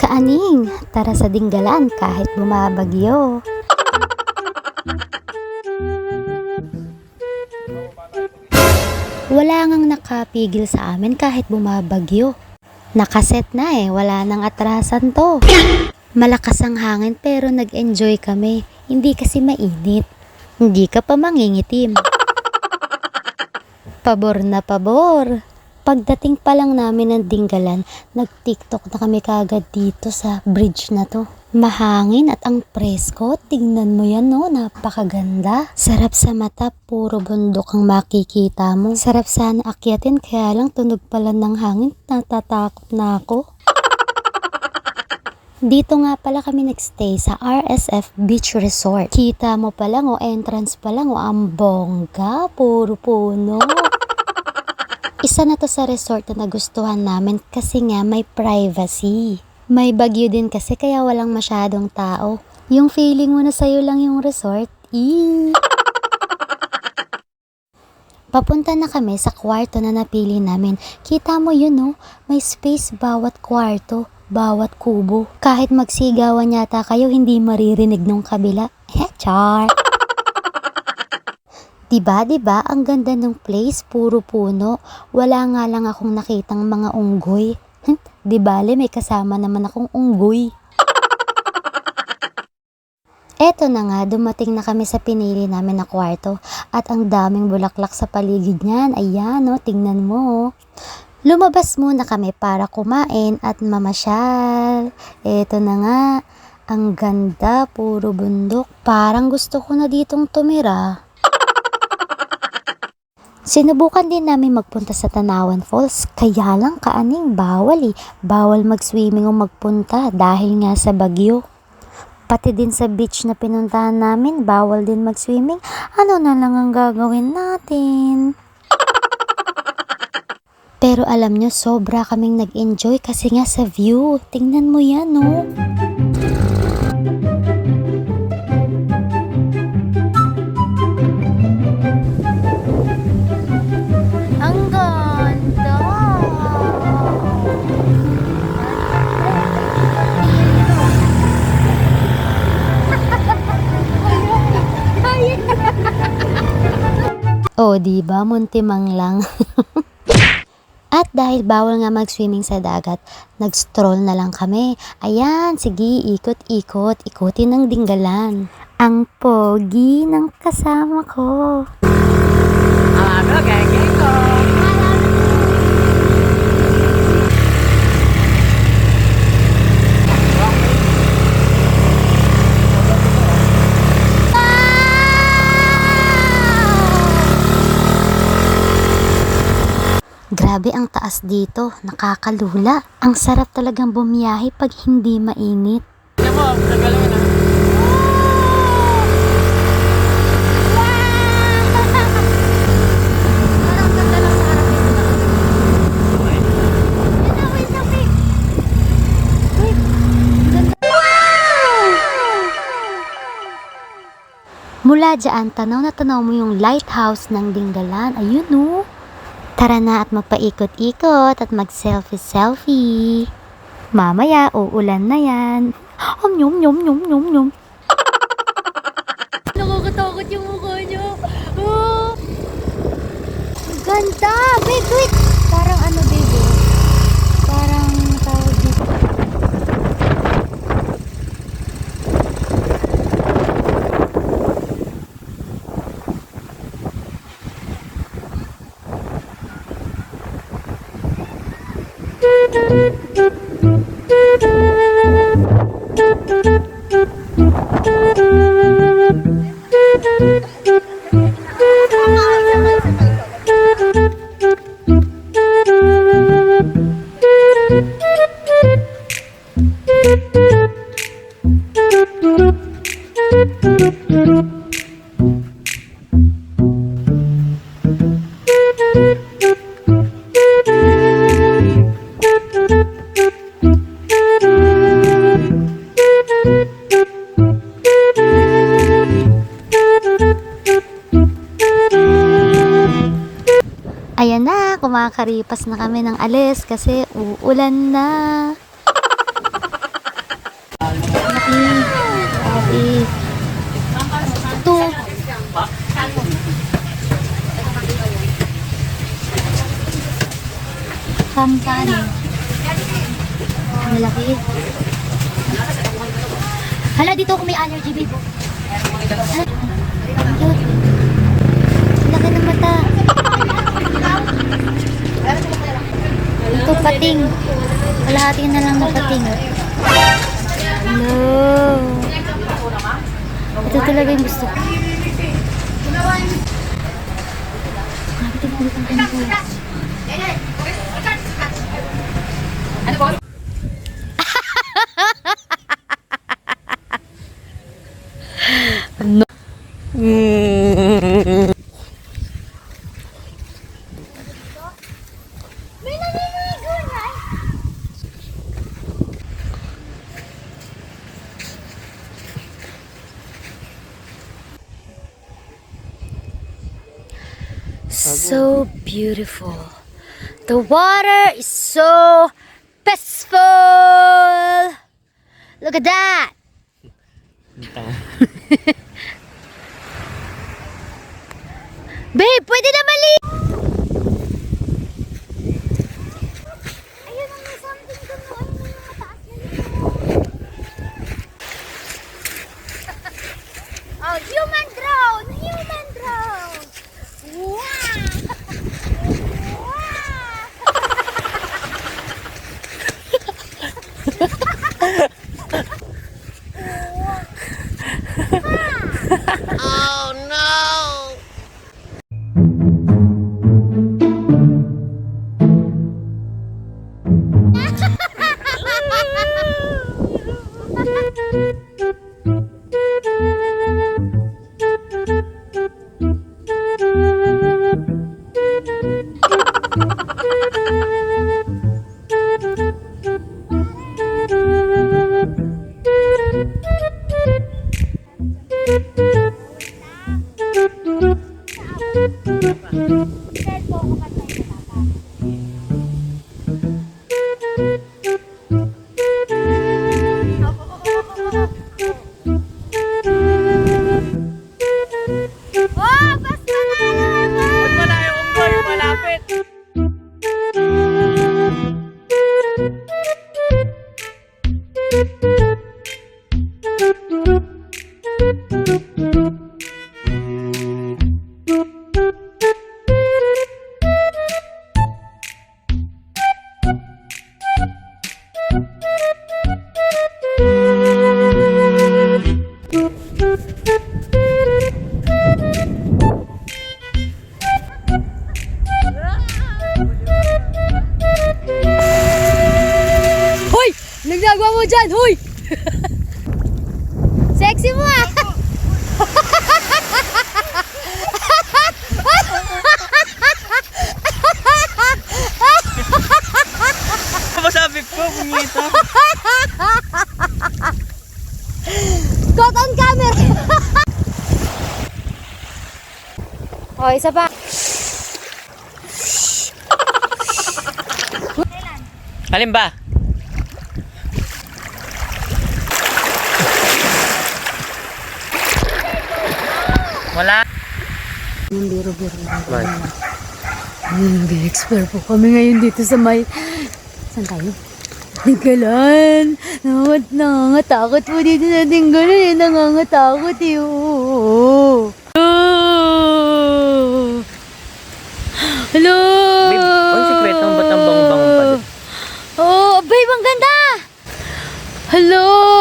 Kaaning, tara sa dinggalan kahit bumabagyo. Wala ngang nakapigil sa amin kahit bumabagyo. Nakaset na eh, wala nang atrasan to. Malakas ang hangin pero nag-enjoy kami. Hindi kasi mainit. Hindi ka pa mangingitim. Pabor na pabor. Pagdating pa lang namin ng Dinggalan, nag-tiktok na kami kagad dito sa bridge na to. Mahangin at ang presko, tingnan mo yan no, napakaganda. Sarap sa mata, puro bundok ang makikita mo. Sarap sana akyatin, kaya lang tunog pala ng hangin, natatakot na ako. Dito nga pala kami nagstay sa RSF Beach Resort. Kita mo pa lang o entrance pa lang o ang bongga, puro puno. Isa na to sa resort na nagustuhan namin kasi nga may privacy. May bagyo din kasi kaya walang masyadong tao. Yung feeling mo na sa'yo lang yung resort, ee. Papunta na kami sa kwarto na napili namin. Kita mo yun no, may space bawat kwarto, bawat kubo. Kahit magsigawan yata kayo, hindi maririnig nung kabila. Heh, char! Diba, diba? Ang ganda ng place, puro puno. Wala nga lang akong nakitang mga unggoy. Hm, Di bale, may kasama naman akong unggoy. Eto na nga, dumating na kami sa pinili namin na kwarto at ang daming bulaklak sa paligid niyan. Ayan, no, tingnan mo. Lumabas muna kami para kumain at mamasyal. Eto na nga, ang ganda, puro bundok. Parang gusto ko na ditong tumira. Sinubukan din namin magpunta sa Tanawan Falls, kaya lang kaaning bawal eh. Bawal mag-swimming o magpunta dahil nga sa bagyo. Pati din sa beach na pinuntahan namin, bawal din mag-swimming. Ano na lang ang gagawin natin? Pero alam nyo, sobra kaming nag-enjoy kasi nga sa view. Tingnan mo yan, no? Ang oh, di ba? Muntimang lang. At dahil bawal nga mag-swimming sa dagat, nag-stroll na lang kami. Ayan, sige, ikot-ikot, ikutin ng dinggalan. Ang pogi ng kasama ko. Ano, gagay ko. Grabe ang taas dito, nakakalula. Ang sarap talagang bumiyahe pag hindi mainit. Tignan mo, nagaling na. Mula dyan, tanaw na tanaw mo yung lighthouse ng Dinggalan. Ayun no. Tara na at magpaikot-ikot at mag-selfie-selfie. Mamaya, uulan na yan. Om nyum nyum nyum nyum nyum. Nakakatakot yung mukha niyo. Oh, Ganda! Wait, wait! Parang ano, baby? makakaripas na kami ng alis kasi uulan na. Ay, Ito. Kampani. Malaki. Hala, dito ako may allergy, babe. Ang cute. Laki ng mata. Ito, pating. Kalahati na lang na pating. No. Ito talaga yung gusto ko. Grabe, tingnan ang ganda So beautiful. The water is so peaceful. Look at that. Babe, pwede na mali. Nagnagawa mo dyan, hoy! Sexy mo ah! Masabi ko, pumita. Caught on camera! oh, isa pa. Alin ba? Wala. Yung biro-biro lang. Nag-explore po kami ngayon dito sa may... Saan tayo? Tinggalan. Nangat, nangangatakot po dito sa tinggalan. Eh. Nangangatakot eh. Oo. Oh. Hello! Babe, ang sikreto, ba't ang bang-bang pa? Oh, babe, ang ganda! Hello!